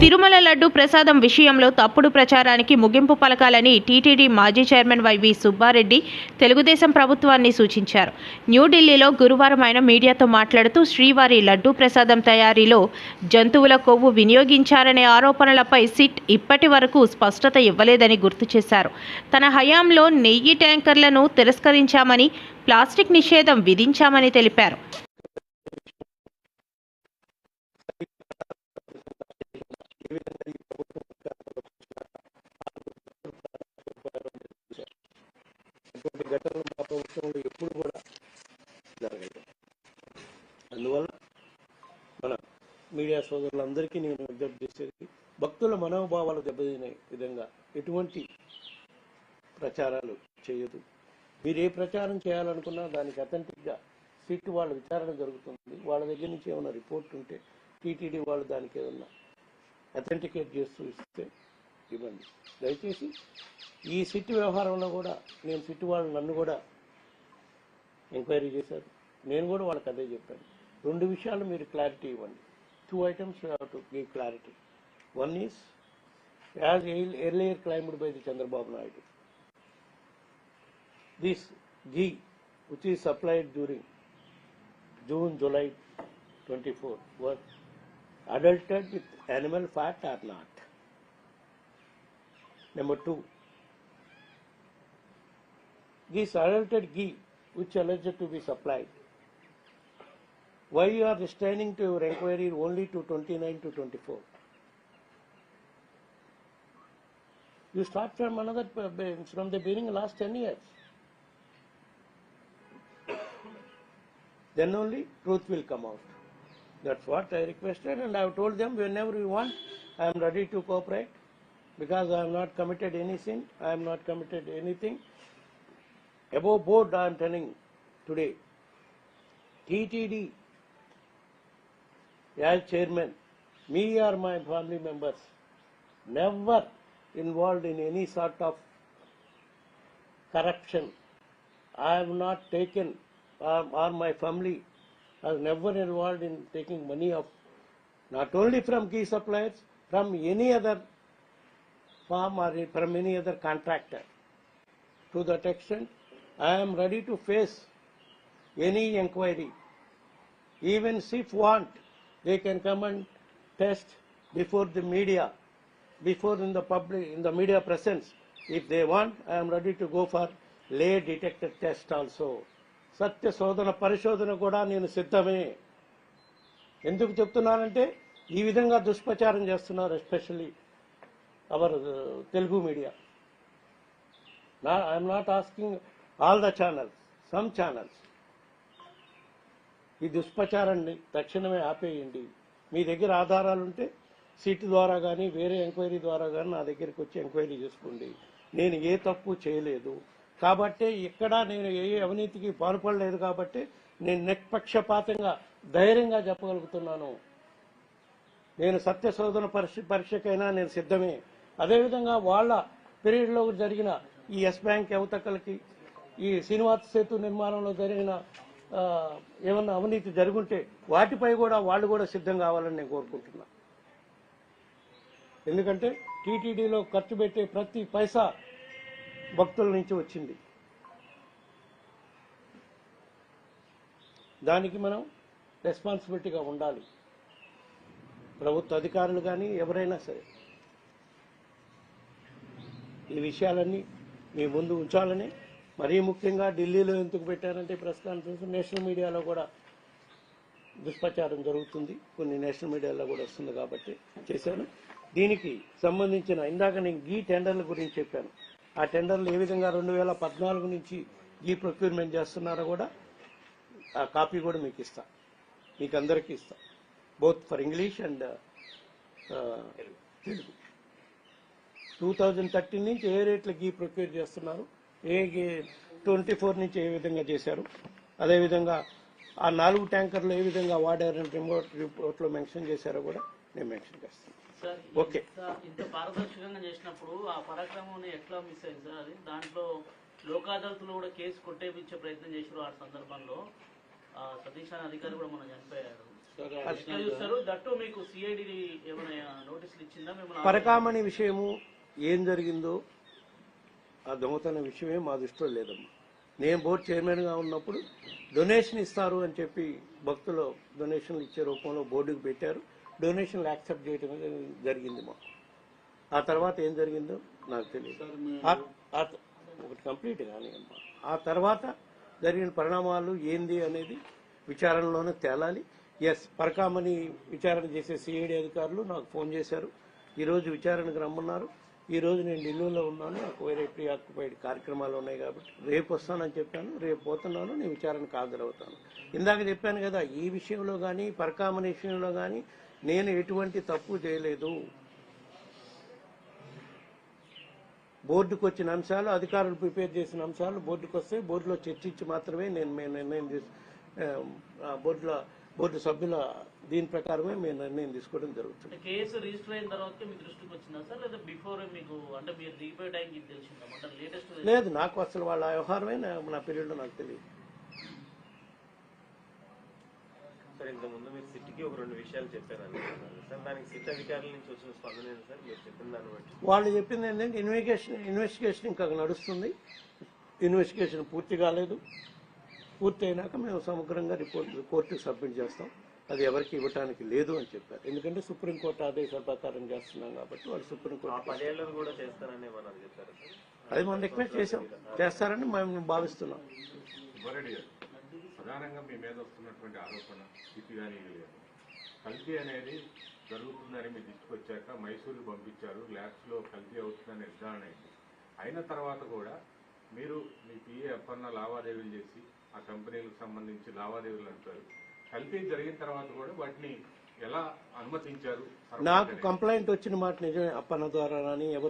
తిరుమల లడ్డు ప్రసాదం విషయంలో తప్పుడు ప్రచారానికి ముగింపు పలకాలని టీటీడీ మాజీ chairman Y V Subba Reddy Telugu Desam ప్రభుత్వాన్ని సూచించారు. న్యూఢిల్లీలో గురువారం ఆయన మీడియాతో మాట్లాడుతూ శ్రీవారి లడ్డు ప్రసాదం తయారీలో జంతువుల కొవ్వు వినియోగించారనే ఆరోపణలపై సిట్ ఇప్పటి వరకు స్పష్టత ఇవ్వలేదని గుర్తు చేశారు. తన హయాంలో నెయ్యి ట్యాంకర్లను తిరస్కరించామని ప్లాస్టిక్ నిషేధం విధించామని తెలిపారు. ఘటనలు మా ప్రభుత్వంలో ఎప్పుడు కూడా జరగలేదు అందువల్ల మన మీడియా సోదరులందరికీ నేను విజ్ఞప్తి చేసేది భక్తుల మనోభావాలు దెబ్బతినే విధంగా ఎటువంటి ప్రచారాలు చేయదు మీరు ఏ ప్రచారం చేయాలనుకున్నా దానికి అథెంటిక్గా సిట్ వాళ్ళ విచారణ జరుగుతుంది. వాళ్ళ దగ్గర నుంచి ఏమైనా రిపోర్ట్ ఉంటే టీటీడీ వాళ్ళు దానికి ఏదన్నా అథెంటికేట్ చేస్తూ ఇస్తే ఇవ్వండి. దయచేసి ఈ సిట్ వ్యవహారంలో కూడా నేను సిట్టు వాళ్ళు నన్ను కూడా ఎంక్వైరీ చేశారు. నేను కూడా వాళ్ళకి అదే చెప్పాను. రెండు విషయాలు మీరు క్లారిటీ ఇవ్వండి. Two items to give clarity one is as earlier claimed by the Chandrababu Naidu this ghee which is supplied during June July twenty four work adulterated with animal fat or not. Number two, this adulterated ghee which alleged to be supplied, why you are restraining to your inquiry only to 29 to 24? You start from another, uh, from the beginning last 10 years. then only truth will come out. That's what I requested, and I have told them whenever you want, I am ready to cooperate because I have not committed any sin, I am not committed anything. Above board, I am telling today, TTD as chairman, me or my family members, never involved in any sort of corruption. I have not taken or, or my family has never involved in taking money of not only from key suppliers, from any other farm or from any other contractor. To that extent, I am ready to face any inquiry. Even if want, they can come and test before the media, before in the public, in the media presence. If they want, I am ready to go for lay detector test also. సత్య శోధన పరిశోధన కూడా నేను సిద్ధమే. ఎందుకు చెప్తున్నానంటే ఈ విధంగా దుష్ప్రచారం చేస్తున్నారు especially our uh, Telugu media. No I'm not asking all the channels some channels ఈ దుష్ప్రచారాన్ని తక్షణమే ఆపేయండి. మీ దగ్గర ఆధారాలు ఉంటే సీట్ ద్వారా కానీ వేరే ఎంక్వైరీ ద్వారా కానీ నా దగ్గరికి వచ్చి ఎంక్వైరీ చేసుకోండి. నేను ఏ తప్పు చేయలేదు. కాబట్టి ఇక్కడ నేను ఏ అవినీతికి పాల్పడలేదు కాబట్టి నేను నిష్పక్షపాతంగా ధైర్యంగా చెప్పగలుగుతున్నాను. నేను సత్య శోధన పరీక్ష పరీక్షకైనా నేను సిద్ధమే. అదేవిధంగా వాళ్ళ పీరియడ్లో జరిగిన ఈ ఎస్ బ్యాంక్ అవతకలకి ఈ శ్రీనివాస సేతు నిర్మాణంలో జరిగిన ఏమన్నా అవినీతి జరుగుంటే వాటిపై కూడా వాళ్ళు కూడా సిద్ధం కావాలని నేను కోరుకుంటున్నా. ఎందుకంటే టీటీడీలో ఖర్చు పెట్టే ప్రతి పైసా భక్తుల నుంచి వచ్చింది. దానికి మనం రెస్పాన్సిబిలిటీగా ఉండాలి. ప్రభుత్వ అధికారులు కానీ ఎవరైనా సరే. ఈ విషయాలన్నీ మీ ముందు ఉంచాలని మరీ ముఖ్యంగా ఢిల్లీలో ఎందుకు పెట్టారంటే ప్రెస్ కాన్ఫరెన్స్ నేషనల్ మీడియాలో కూడా దుష్ప్రచారం జరుగుతుంది. కొన్ని నేషనల్ మీడియాలో కూడా వస్తుంది కాబట్టి చేశాను. దీనికి సంబంధించిన ఇందాక నేను గీ టెండర్ల గురించి చెప్పాను. ఆ టెండర్లు ఏ విధంగా రెండు వేల పద్నాలుగు నుంచి గీ ప్రొక్యూర్మెంట్ చేస్తున్నారో కూడా ఆ కాపీ కూడా మీకు ఇస్తా. మీకు అందరికీ ఇస్తా. Both for English and Telugu. Two thousand thirteen నుంచి ఏ రేట్ల గీ ప్రొక్యూర్ చేస్తున్నారు? ఏ ట్వంటీ ఫోర్ నుంచి ఏ విధంగా చేశారు? అదేవిధంగా ఆ నాలుగు ట్యాంకర్లు ఏ విధంగా వాడారని రిమోట్ రిపోర్ట్లో మెన్షన్ చేశారో కూడా నేను మెన్షన్ చేస్తాను. ఓకే. ఇంత ఇంత పారదర్శకంగా చేసినప్పుడు ఆ పరాక్రమం ఎట్లా మిస్ అయింది సార్? అది దాంట్లో లోక్ అదాలత్లో కూడా కేసు కొట్టేపించే ప్రయత్నం చేసారు ఆ సందర్భంలో. ఆ సతీష్ అనే అధికారి కూడా మనం చనిపోయాడు. చూస్తారు? దట్టు మీకు సిఐడి ఏమైనా నోటీసులు ఇచ్చిందా? మిమ్మల్ని పరకామణి విషయము ఏం జరిగిందో ఆ దొంగతన విషయమే మా దృష్టిలో లేదమ్మా. నేను బోర్డు చైర్మన్గా ఉన్నప్పుడు డొనేషన్ ఇస్తారు అని చెప్పి భక్తులు డొనేషన్లు ఇచ్చే రూపంలో బోర్డుకు పెట్టారు. డొనేషన్లు యాక్సెప్ట్ చేయడం జరిగింది మాకు. ఆ తర్వాత ఏం జరిగిందో నాకు తెలియదు. ఒకటి కంప్లీట్ కానీ అమ్మా ఆ తర్వాత జరిగిన పరిణామాలు ఏంది అనేది విచారణలోనే తేలాలి. ఎస్ పరకామని విచారణ చేసే సిఐడి అధికారులు నాకు ఫోన్ చేశారు. ఈరోజు విచారణకు రమ్మన్నారు. ఈ రోజు నేను ఢిల్లీలో ఉన్నాను. నాకు వేరే ప్రీ ఆక్యుపైడ్ కార్యక్రమాలు ఉన్నాయి కాబట్టి రేపు వస్తానని చెప్పాను. రేపు పోతున్నాను. నేను విచారణకు హాజరవుతాను. ఇందాక చెప్పాను కదా ఈ విషయంలో కానీ పరకామని విషయంలో కానీ నేను ఎటువంటి తప్పు చేయలేదు. బోర్డుకు వచ్చిన అంశాలు అధికారులు ప్రిపేర్ చేసిన అంశాలు బోర్డుకు వస్తే బోర్డులో చర్చించి మాత్రమే నేను మేము నిర్ణయం బోర్డులో బోర్డు సభ్యుల దీని ప్రకారమే మేము నిర్ణయం తీసుకోవడం జరుగుతుంది. కేసు రిజిస్టర్ అయిన తర్వాత మీ దృష్టికి వచ్చిందా సార్? లేదా బిఫోర్ మీకు అంటే మీరు దిగిపోయే టైంకి ఇది తెలిసిందా? లేటెస్ట్ లేదు నాకు అసలు వాళ్ళ వ్యవహారమే నా- నా పీరియడ్లో నాకు తెలియదు. సార్ ఇంత ముందు మీరు సిట్కి ఒక రెండు విషయాలు చెప్పారని సార్ దానికి సిట్ అధికారుల నుంచి వచ్చిన స్పందన సార్? మీరు చెప్పిన దాన్ని బట్టి. వాళ్ళు చెప్పింది ఏంటంటే ఇన్వెస్టిగేషన్ ఇన్వెస్టిగేషన్ ఇంకా నడుస్తుంది. ఇన్వెస్టిగేషన్ పూర్తి కాలేదు. పూర్తి అయినాక మేము సమగ్రంగా రిపోర్ట్ కోర్టుకు సబ్మిట్ చేస్తాం. అది ఎవరికి ఇవ్వటానికి లేదు అని చెప్పారు. ఎందుకంటే సుప్రీంకోర్టు ఆదేశాల ప్రకారం చేస్తున్నాం కాబట్టి వాళ్ళు ఆ సుప్రీంకోర్టు అది మనం రిక్వెస్ట్ చేసాం చేస్తారని మేము భావిస్తున్నాం. ప్రధానంగా మీ మీద వస్తున్నటువంటి ఆరోపణ స్థితి కానీ లేదు. కల్తీ అనేది జరుగుతుందని మీ దృష్టికి వచ్చాక మైసూరు పంపించారు ల్యాబ్స్లో కల్తీ అవుతుందని నిర్ధారణ అయింది. అయిన తర్వాత కూడా మీరు మీ పిఏ అప్పన్న లావాదేవీలు చేసి ఆ కంపెనీలకు సంబంధించి లావాదేవీలు అంటారు. కల్తీ జరిగిన తర్వాత కూడా వాటిని ఎలా అనుమతించారు? నాకు కంప్లైంట్ వచ్చిన మాట నిజమే అప్పన్న ద్వారా కానీ ఎవరు